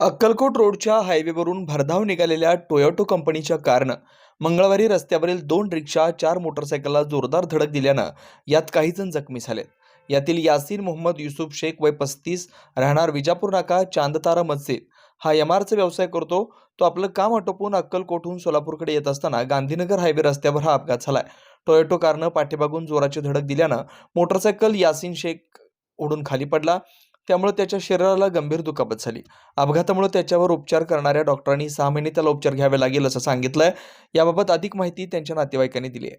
अक्कलकोट रोडच्या हायवेवरून भरधाव निघालेल्या टोयोटो कंपनीच्या कारनं मंगळवारी रस्त्यावरील दोन रिक्षा चार मोटरसायकलला जोरदार धडक दिल्यानं यात काही जण जखमी झाले यातील यासीन मोहम्मद युसुफ शेख वय पस्तीस राहणार विजापूर नाका चांदतारा मस्जिद. हा यमारचा व्यवसाय करतो. तो आपलं काम आटोपून अक्कलकोटहून सोलापूरकडे येत असताना गांधीनगर हायवे रस्त्यावर हा अपघात झालाय. टोयोटो कारनं पाठीमागून जोराची धडक दिल्यानं मोटरसायकल यासीन शेख उडून खाली पडला. त्यामुळे त्याच्या शरीराला गंभीर दुखापत झाली. अपघातामुळे त्याच्यावर उपचार करणाऱ्या डॉक्टरांनी सहा महिने त्याला उपचार घ्यावे लागेल असं सांगितलंय. याबाबत अधिक माहिती त्यांच्या नातेवाईकांनी दिली आहे.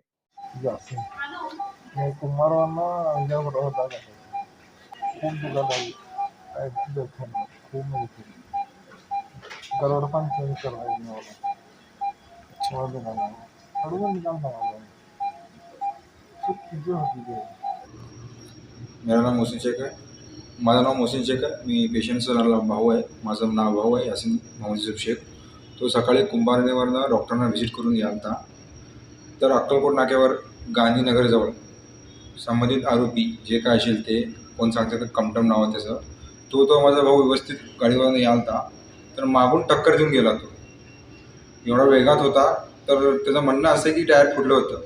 मेरा नाव मोहसिन शेख आहे माझं नाव मोहसिन शेख आहे. मी पेशंटचा भाऊ आहे. माझं नाव भाऊ आहे यासिन मोहम्मद शेख. तो सकाळी कुंभारनेवरनं डॉक्टरांना व्हिजिट करून याल होता तर अक्कलकोट नाक्यावर गांधीनगरजवळ संबंधित आरोपी जे काय असेल ते कोण सांगते तर कमटम नाव आहे त्याचं. तो तो माझा भाऊ व्यवस्थित गाडीवरनं याल होता तर मागून टक्कर देऊन गेला तो. एवढा वेगात होता. तर त्याचं म्हणणं असं आहे की टायर फुटलं होतं.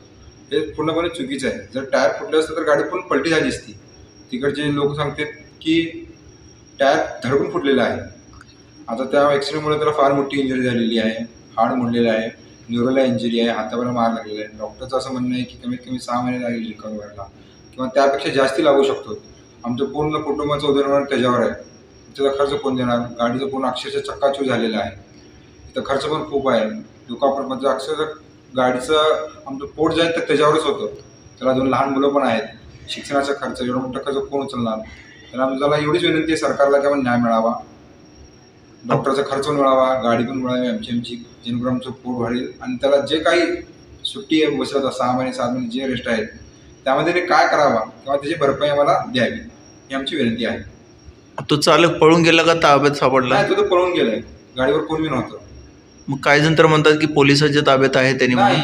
हे पूर्णपणे चुकीचं आहे. जर टायर फुटलं असतं तर गाडी पण पलटी झाली असती. तिकडचे लोक सांगतात की टायर धडकून फुटलेला आहे. आता त्या ॲक्सिडेंटमुळे त्याला फार मोठी इंजुरी झालेली आहे. हाड मोडलेलं आहे. न्यूरोला इंजुरी आहे. हातावर मार लागलेला आहे. डॉक्टरचं असं म्हणणं आहे की कमीत कमी सहा महिने लागेल रिकवर व्हायला. किंवा त्यापेक्षा जास्ती लागू शकतो. आमचं पूर्ण कुटुंबाचं उदरनिर्वाह त्याच्यावर आहे. त्याचा खर्च कोण देणार? गाडीचं पूर्ण अक्षरशः चक्काचूर झालेला आहे. तर खर्च पण खूप आहे. दुखापत म्हणजे अक्षरशः गाडीचं आमचं पोट जे आहे तर त्याच्यावरच होतं. त्याला दोन लहान मुलं पण आहेत. शिक्षणाचा खर्च एवढा मोठा खर्च कोण उचलणार? तर आम्हाला एवढीच विनंती आहे सरकारला की आम्हाला न्याय मिळावा. डॉक्टरचा खर्च पण मिळावा गाडी पण मिळावी आमची आमची जेणेकरून आमचं पोट वाढेल आणि त्याला जे काही सुट्टी आहे बसत सहा महिने सात महिने जे रेस्ट आहेत त्यामध्ये त्याने काय करावा किंवा त्याची भरपाई आम्हाला द्यावी ही आमची विनंती आहे. तो चालक पळून गेला का ताब्यात सापडला? नाही तो तर पळून गेलाय. गाडीवर कोणी नव्हतं. मग काही जण तर म्हणतात की पोलिसांच्या ताब्यात आहे त्यांनी नाही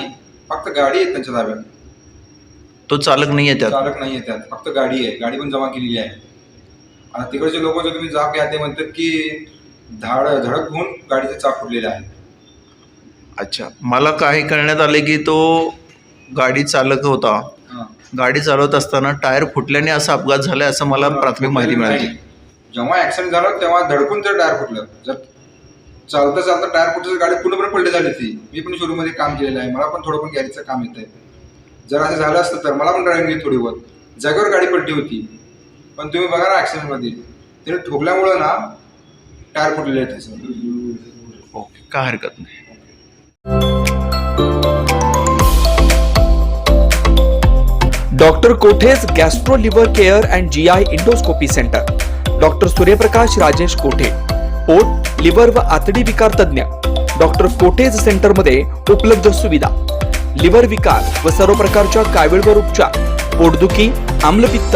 फक्त गाडी आहे त्यांच्या ताब्यात. तो चालक नाही आहे त्यात. चालक नाही आहे त्यात. फक्त गाडी आहे. गाडी पण जमा केलेली आहे. आता तिकडचे लोक जर तुम्ही जाब घ्या ते म्हणतात की धाड धडक होऊन गाडीचे चाक फुटलेले आहे. अच्छा. मला काही कळण्यात आले की तो गाडी चालक होता. गाडी चालवत असताना टायर फुटल्याने असा अपघात झालाय असं मला प्राथमिक माहिती मिळाली. जेव्हा ऍक्सिडेंट झाला तेव्हा धडकून ते टायर फुटलं. जर चालता चालता टायर फुटलं तर गाडी पूर्णपणे पलटी झाली ती मी पण शोरूममध्ये काम केलेलं आहे. मला पण थोडं पण गॅरेजचं काम येतं आहे जर असं झालं असतं तर मला पण ड्रायव्हिंग थोडी बहुत जागेवर गाडी पलटी होती. पण तुम्ही बघा ना ऍक्सिडेंटमध्ये त्याने ठोकल्यामुळं ना टायर फुटलेलं आहे त्याचं. ओके काय हरकत नाही. Doctor Kothe's gastro liver care and G I endoscopy centre. Doctor Suryaprakash Rajesh Kothe. पोट लिव्हर व आतडी विकार तज्ज्ञ. डॉक्टर कोठेज सेंटरमध्ये उपलब्ध सुविधा. लिव्हर विकार व सर्व प्रकारच्या कावीळवर उपचार पोटदुखी आम्लपित्त.